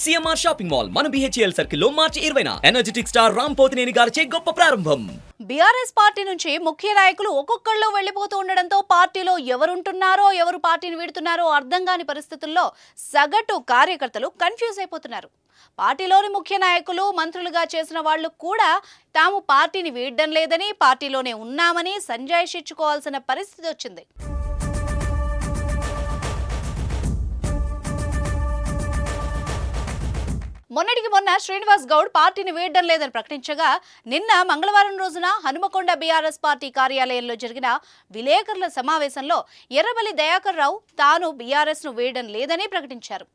CMR shopping mall మన BHEL సర్కిల్లో March ఇరవైన. ఎనర్జెటిక్ స్టార్ రామ్ పోతినేని గారిచే గొప్ప ప్రారంభం. బీఆర్ఎస్ పార్టీ నుంచి ముఖ్య నాయకులు ఒక్కొక్కళ్ళు వెళ్ళిపోతూ ఉండడంతో పార్టీలో ఎవరుంటున్నారో ఎవరు పార్టీని వీడుతున్నారో అర్థం కాని పరిస్థితుల్లో సగటు కార్యకర్తలు కన్ఫ్యూజ్ అయిపోతున్నారు. పార్టీలోని ముఖ్య నాయకులు మంత్రులుగా చేసిన వాళ్ళు కూడా తాము పార్టీని వీడడం లేదని పార్టీలోనే ఉన్నామని సంజాయిషి ఇచ్చుకోవాల్సిన పరిస్థితి వచ్చింది. మొన్నటికి మొన్న శ్రీనివాస్ గౌడ్ పార్టీని వేయడం లేదని ప్రకటించగా నిన్న మంగళవారం రోజున హనుమకొండ బీఆర్ఎస్ పార్టీ కార్యాలయంలో జరిగిన విలేకరుల సమావేశంలో ఎర్రబల్లి దయాకర్ రావు తాను బీఆర్ఎస్ను లేదని ప్రకటించారు.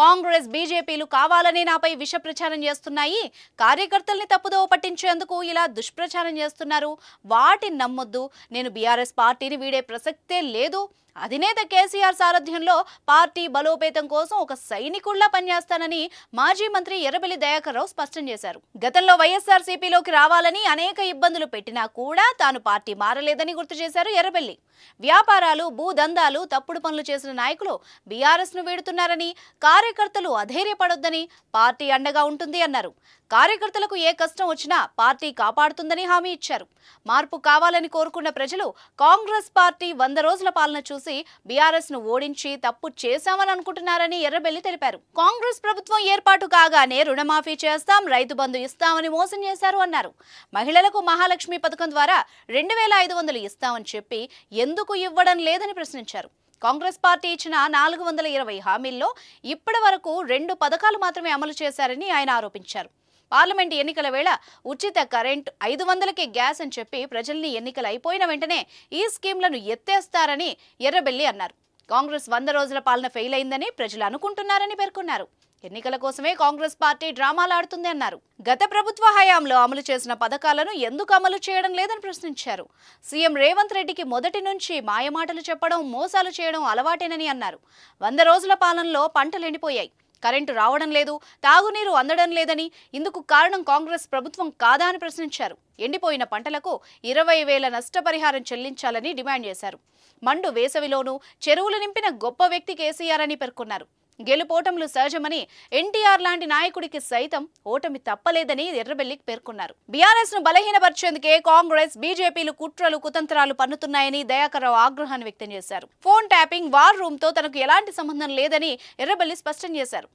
కాంగ్రెస్ బీజేపీలు కావాలని నాపై విష ప్రచారం చేస్తున్నాయి. కార్యకర్తల్ని తప్పుదోవ పట్టించేందుకు ఇలా దుష్ప్రచారం చేస్తున్నారు. వాటిని నమ్మొద్దు. నేను బీఆర్ఎస్ పార్టీని వీడే ప్రసక్తే లేదు. అధినేత కేసీఆర్ సారథ్యంలో పార్టీ బలోపేతం కోసం ఒక సైనికుల్లా పనిచేస్తానని మాజీ మంత్రి ఎర్రబెల్లి దయాకర్రావు స్పష్టం చేశారు. గతంలో వైఎస్ఆర్ సిపిలోకి రావాలని అనేక ఇబ్బందులు పెట్టినా కూడా తాను పార్టీ మారలేదని గుర్తు చేశారు ఎర్రబెల్లి. వ్యాపారాలు భూదందాలు తప్పుడు పనులు చేసిన నాయకులు బీఆర్ఎస్ను వీడుతున్నారని కార్యకర్తలు అధైర్యపడొద్దని పార్టీ అండగా ఉంటుంది అన్నారు. కార్యకర్తలకు ఏ కష్టం వచ్చినా పార్టీ కాపాడుతుందని హామీ ఇచ్చారు. మార్పు కావాలని కోరుకున్న ప్రజలు కాంగ్రెస్ పార్టీ వంద రోజుల పాలన చూసి బీఆర్ఎస్ను ఓడించి తప్పు చేశామని అనుకుంటున్నారని ఎర్రబెల్లి తెలిపారు. కాంగ్రెస్ ప్రభుత్వం ఏర్పాటు కాగానే రుణమాఫీ చేస్తాం రైతు బంధు ఇస్తామని మోసం చేశారు అన్నారు. మహిళలకు మహాలక్ష్మి పథకం ద్వారా రెండు వేల ఐదు వందలు ఇస్తామని చెప్పి ఎందుకు ఇవ్వడం లేదని ప్రశ్నించారు. కాంగ్రెస్ పార్టీ ఇచ్చిన నాలుగు వందల ఇరవై హామీల్లో ఇప్పటి వరకు రెండు పథకాలు మాత్రమే అమలు చేశారని ఆయన ఆరోపించారు. పార్లమెంట్ ఎన్నికల వేళ ఉచిత కరెంట్ ఐదు వందలకే గ్యాస్ అని చెప్పి ప్రజల్ని ఎన్నికలు అయిపోయిన వెంటనే ఈ స్కీమ్లను ఎత్తేస్తారని ఎర్రబెల్లి అన్నారు. కాంగ్రెస్ వంద రోజుల పాలన ఫెయిల్ అయిందని ప్రజలు అనుకుంటున్నారని పేర్కొన్నారు. ఎన్నికల కోసమే కాంగ్రెస్ పార్టీ డ్రామాలు ఆడుతుంది అన్నారు. గత ప్రభుత్వ హయాంలో అమలు చేసిన పథకాలను ఎందుకు అమలు చేయడం లేదని ప్రశ్నించారు. సీఎం రేవంత్ రెడ్డికి మొదటి నుంచి మాయమాటలు చెప్పడం మోసాలు చేయడం అలవాటేనని అన్నారు. వంద రోజుల పాలనలో పంటలు ఎండిపోయాయి కరెంటు రావడం లేదు తాగునీరు అందడం లేదని ఇందుకు కారణం కాంగ్రెస్ ప్రభుత్వం కాదా అని ప్రశ్నించారు. ఎండిపోయిన పంటలకు ఇరవై వేల నష్టపరిహారం చెల్లించాలని డిమాండ్ చేశారు. మండు వేసవిలోనూ చెరువులు నింపిన గొప్ప వ్యక్తి కేసీఆర్ అని పేర్కొన్నారు. గెలుపోటములు సహజమని ఎన్టీఆర్ లాంటి నాయకుడికి సైతం ఓటమి తప్పలేదని ఎర్రబెల్లికి పేర్కొన్నారు. బీఆర్ఎస్ను బలహీనపరిచేందుకే కాంగ్రెస్ బీజేపీలు కుట్రలు కుతంత్రాలు పన్నుతున్నాయని దయాకర్రావు ఆగ్రహాన్ని వ్యక్తం చేశారు. ఫోన్ ట్యాపింగ్ వార్ రూమ్తో తనకు ఎలాంటి సంబంధం లేదని ఎర్రబెల్లి స్పష్టం చేశారు.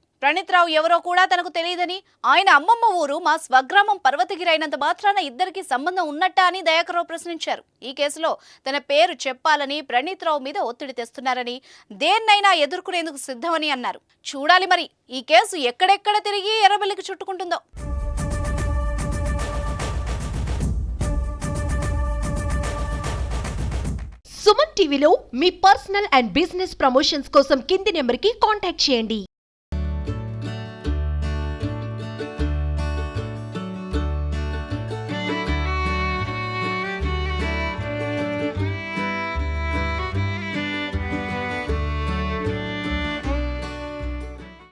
రావు ఎవరో కూడా తనకు తెలియదని ఆయన అమ్మమ్మ ఊరు మా స్వగ్రామం పర్వతగిరి అయినంత మాత్రాన ఇద్దరికి సంబంధం ఉన్నట్టా అని దయాకర్రావు ప్రశ్నించారు. ఈ కేసులో తన పేరు చెప్పాలని ప్రణీత్ రావు మీద ఒత్తిడి తెస్తున్నారని దేన్నైనా ఎదుర్కొనేందుకు సిద్ధమని అన్నారు. చూడాలి మరి ఈ కేసు ఎక్కడెక్కడ తిరిగి ఎర్రబెల్లికి చుట్టుకుంటుందో? సుమన్ టీవీలో మీ పర్సనల్ అండ్ బిజినెస్ ప్రమోషన్స్ కోసం కింది నెంబర్కి కాంటాక్ట్ చేయండి.